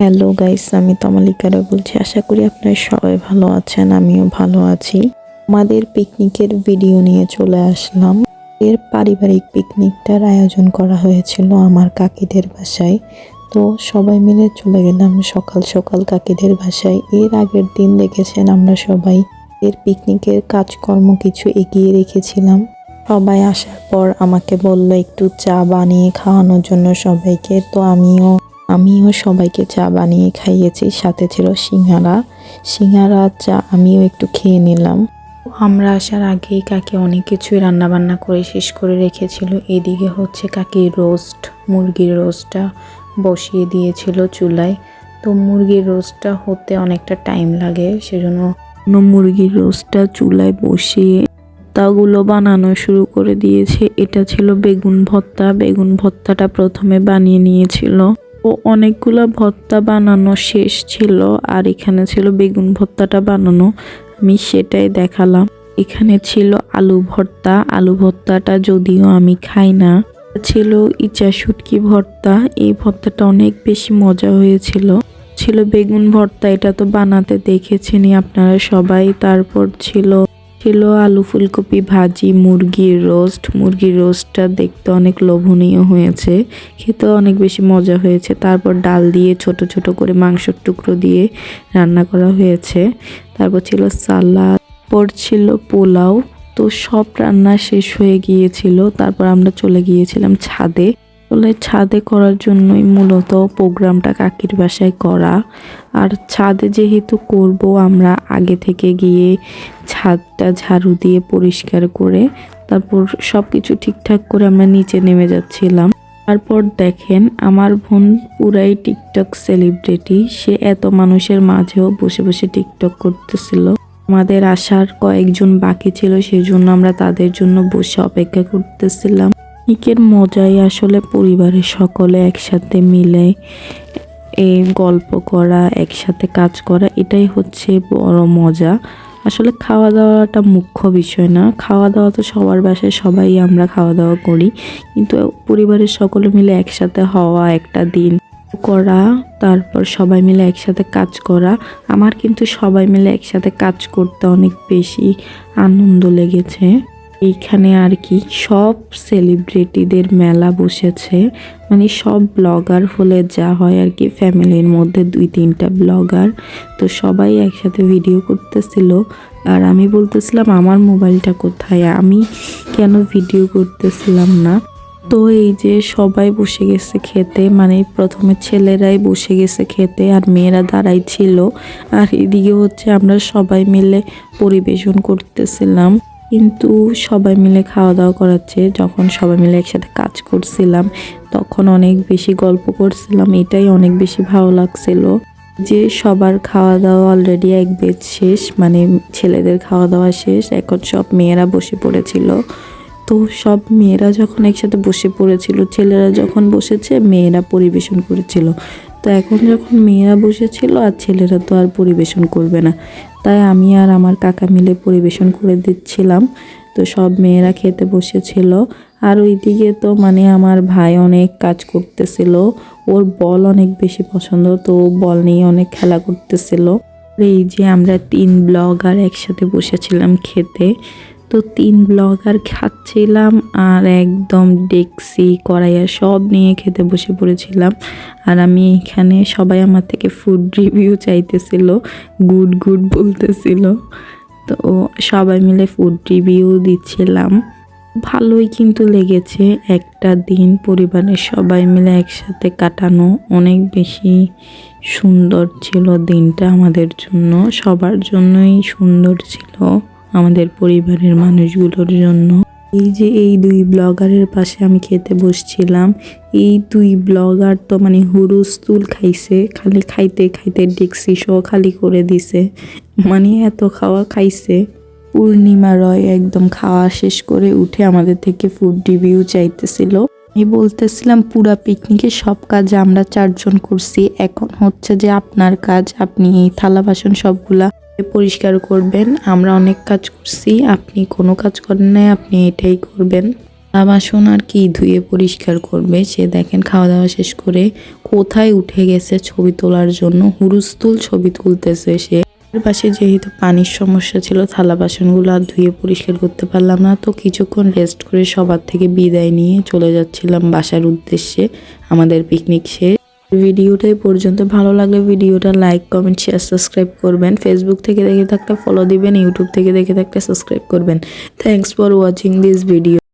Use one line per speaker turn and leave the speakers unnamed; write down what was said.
Hello guys আমি তমালিকারা বলছি। আশা করি আপনারা সবাই ভালো আছেন, আমিও ভালো আছি। আমাদের পিকনিকের ভিডিও নিয়ে চলে আসলাম। এর পারিবারিক পিকনিকটার আয়োজন করা হয়েছিল আমার কাকিদের বাসায়। তো সবাই মিলে চলে গেলাম সকাল সকাল কাকিদের বাসায়। এর আগের দিন দেখেছেন আমরা সবাই এর পিকনিকের কাজকর্ম কিছু এগিয়ে রেখেছিলাম। সবাই আসার পর আমাকে বলল, একটু চা বানিয়ে খাওয়ানোর জন্য সবাইকে। তো আমিও আমিও সবাইকে চা বানিয়ে খাইয়েছি, সাথে ছিল সিঙ্গারা। সিঙ্গারা, চা আমিও একটু খেয়ে নিলাম। আমরা আসার আগেই কাকি অনেক কিছুই রান্না বান্না করে শেষ করে রেখেছিল। এদিকে হচ্ছে কাকি রোস্ট, মুরগির রোস্টটা বসিয়ে দিয়েছিল চুলায়। তো মুরগির রোস্টটা হতে অনেকটা টাইম লাগে, সেজন্য মুরগির রোস্টটা চুলায় বসিয়ে ভর্তাগুলো বানানো শুরু করে দিয়েছে। এটা ছিল বেগুন ভর্তা। বেগুন ভর্তাটা প্রথমে বানিয়ে নিয়েছিল। অনেকগুলো ভর্তা বানানো শেষ ছিল আর এখানে ছিল বেগুন ভর্তাটা বানানো। আমি সেটাই দেখালাম। এখানে ছিল আলু ভর্তা। আলু ভর্তাটা যদিও আমি খাই না। ছিল ইচা শুটকি ভর্তা। এই ভর্তাটা অনেক বেশি মজা হয়েছিল। ছিল বেগুন ভর্তা। এটা তো বানাতে দেখেছেনই আপনারা সবাই। তারপর ছিল ছিল আলু ফুলকপি, ভাজি মুরগির রোস্ট মুরগির রোস্টটা দেখতে অনেক লোভনীয় হয়েছে। খেতে অনেক বেশি মজা হয়েছে। তারপর ডাল দিয়ে ছোট ছোট করে মাংসর টুকরো দিয়ে রান্না করা হয়েছে। তারপর ছিল সালাদ পর ছিল পোলাও। তো সব রান্না শেষ হয়ে গিয়েছিল। তারপর আমরা চলে গিয়েছিলাম ছাদে। আসলে ছাদে করার জন্যই মূলত প্রোগ্রামটা কাকির বাসায় করা। আর ছাদে যেহেতু করব, আমরা আগে থেকে গিয়ে ছাদটা ঝাড়ু দিয়ে পরিষ্কার করে তারপর সব কিছু ঠিকঠাক করে আমরা নিচে নেমে যাচ্ছিলাম। তারপর দেখেন, আমার বোন পুরাই টিকটক সেলিব্রিটি। সে এত মানুষের মাঝেও বসে বসে টিকটক করতেছিল। আমাদের আসার কয়েকজন বাকি ছিল সেই জন্য আমরা তাদের জন্য বসে অপেক্ষা করতেছিলাম। পিকনিকের মজাই আসলে পরিবারের সকলে একসাথে মিলে এই গল্প করা, একসাথে কাজ করা, এটাই হচ্ছে বড় মজা। আসলে খাওয়া দাওয়াটা মুখ্য বিষয় না। খাওয়া দাওয়া তো সবার বাসায় সবাই আমরা খাওয়া দাওয়া করি। কিন্তু পরিবারের সকলে মিলে একসাথে হওয়া, একটা দিন করা, তারপর সবাই মিলে একসাথে কাজ করা, আমার কিন্তু সবাই মিলে একসাথে কাজ করতে অনেক বেশি আনন্দ লেগেছে। এইখানে আর কি সব সেলিব্রিটিদের মেলা বসেছে। মানে সব ব্লগার হলে যা হয় আর কি, ফ্যামিলির মধ্যে দুই তিনটা ব্লগার তো সবাই একসাথে ভিডিও করতেছিল। আর আমি বলতেছিলাম, আমার মোবাইলটা কোথায়? আমি কেন ভিডিও করতেছিলাম না? তো এই যে সবাই বসে গেছে খেতে মানে প্রথমে ছেলেরাই বসে গেছে খেতে আর মেয়েরা দাঁড়াই ছিল। আর এদিকে হচ্ছে আমরা সবাই মিলে পরিবেশন করতেছিলাম। কিন্তু সবাই মিলে খাওয়া দাওয়া করাচ্ছে। যখন সবাই মিলে একসাথে কাজ করছিলাম, তখন অনেক বেশি গল্প করছিলাম, এটাই অনেক বেশি ভালো লাগছিল। যে সবার খাওয়া দাওয়া অলরেডি এক বেজ শেষ মানে ছেলেদের খাওয়া দাওয়া শেষ, এখন সব মেয়েরা বসে পড়েছিল। তো সব মেয়েরা যখন একসাথে বসে পড়েছিল, ছেলেরা যখন বসেছে, মেয়েরা পরিবেশন করেছিল। তো এখন যখন মেয়েরা বসেছিল আর ছেলেরা তো আর পরিবেশন করবে না। তাই আমি আর আমার কাকা মিলে পরিবেশন করে দিচ্ছিলাম। তো সব মেয়েরা খেতে বসেছিল। আর ওইদিকে তো মানে আমার ভাই অনেক কাজ করতেছিল। ওর বল অনেক বেশি পছন্দ, তো বল নিয়ে অনেক খেলা করতেছিল। এই যে আমরা তিন ব্লগার একসাথে বসেছিলাম খেতে। তো তিন ব্লগার খাচ্ছিলাম আর একদম ডেক্সি, কড়াইয়া সব নিয়ে খেতে বসে পড়েছিলাম। আর আমি এখানে সবাই আমার থেকে ফুড রিভিউ চাইতেছিল গুড গুড বলতেছিল। তো সবাই মিলে ফুড রিভিউ দিচ্ছিলাম। ভালোই কিন্তু লেগেছে, একটা দিন পরিবারের সবাই মিলে একসাথে কাটানো অনেক বেশি সুন্দর ছিল দিনটা আমাদের জন্য, সবার জন্যই সুন্দর ছিল। আমাদের পরিবারের মানুষগুলোর জন্য। এই যে এই দুই ব্লগারের পাশে আমি খেতে বসছিলাম, এই দুই ব্লগার তো মানে হুরুস্তুল খাইছে, খালি খাইতে খাইতে ডেক্সি সহ খালি করে দিছে। মানে এত খাওয়া খাইছে। পূর্ণিমা রয় একদম খাওয়া শেষ করে উঠে আমাদের থেকে ফুড রিভিউ চাইতেছিল। আমি বলতেছিলাম, পুরা পিকনিকের সব কাজ আমরা চারজন করছি। এখন হচ্ছে যে আপনার কাজ, আপনি এই থালা বাসন সবগুলা পরিষ্কার করবেন। আমরা অনেক কাজ করছি, আপনি কোনো কাজ করেন নাই, আপনি এটাই করবেন। বাসন আর কি ধুয়ে পরিষ্কার করবে। সে দেখেন খাওয়া দাওয়া শেষ করে কোথায় উঠে গেছে ছবি তোলার জন্য। হুরুস্তুল ছবি তুলতেছে সে। পাশে যেহেতু পানির সমস্যা ছিল, থালা বাসনগুলো আর ধুয়ে পরিষ্কার করতে পারলাম না, তো কিছুক্ষণ রেস্ট করে সবার থেকে বিদায় নিয়ে চলে যাচ্ছিলাম বাসার উদ্দেশ্যে। আমাদের পিকনিক শেষ। ভিডিওটা এই পর্যন্ত ভালো লাগলে ভিডিওটা লাইক, কমেন্ট শেয়ার সাবস্ক্রাইব করবেন। ফেসবুক থেকে দেখে থাকলে ফলো দিবেন ইউটিউব থেকে দেখে থাকলে সাবস্ক্রাইব করবেন। Thanks for watching this video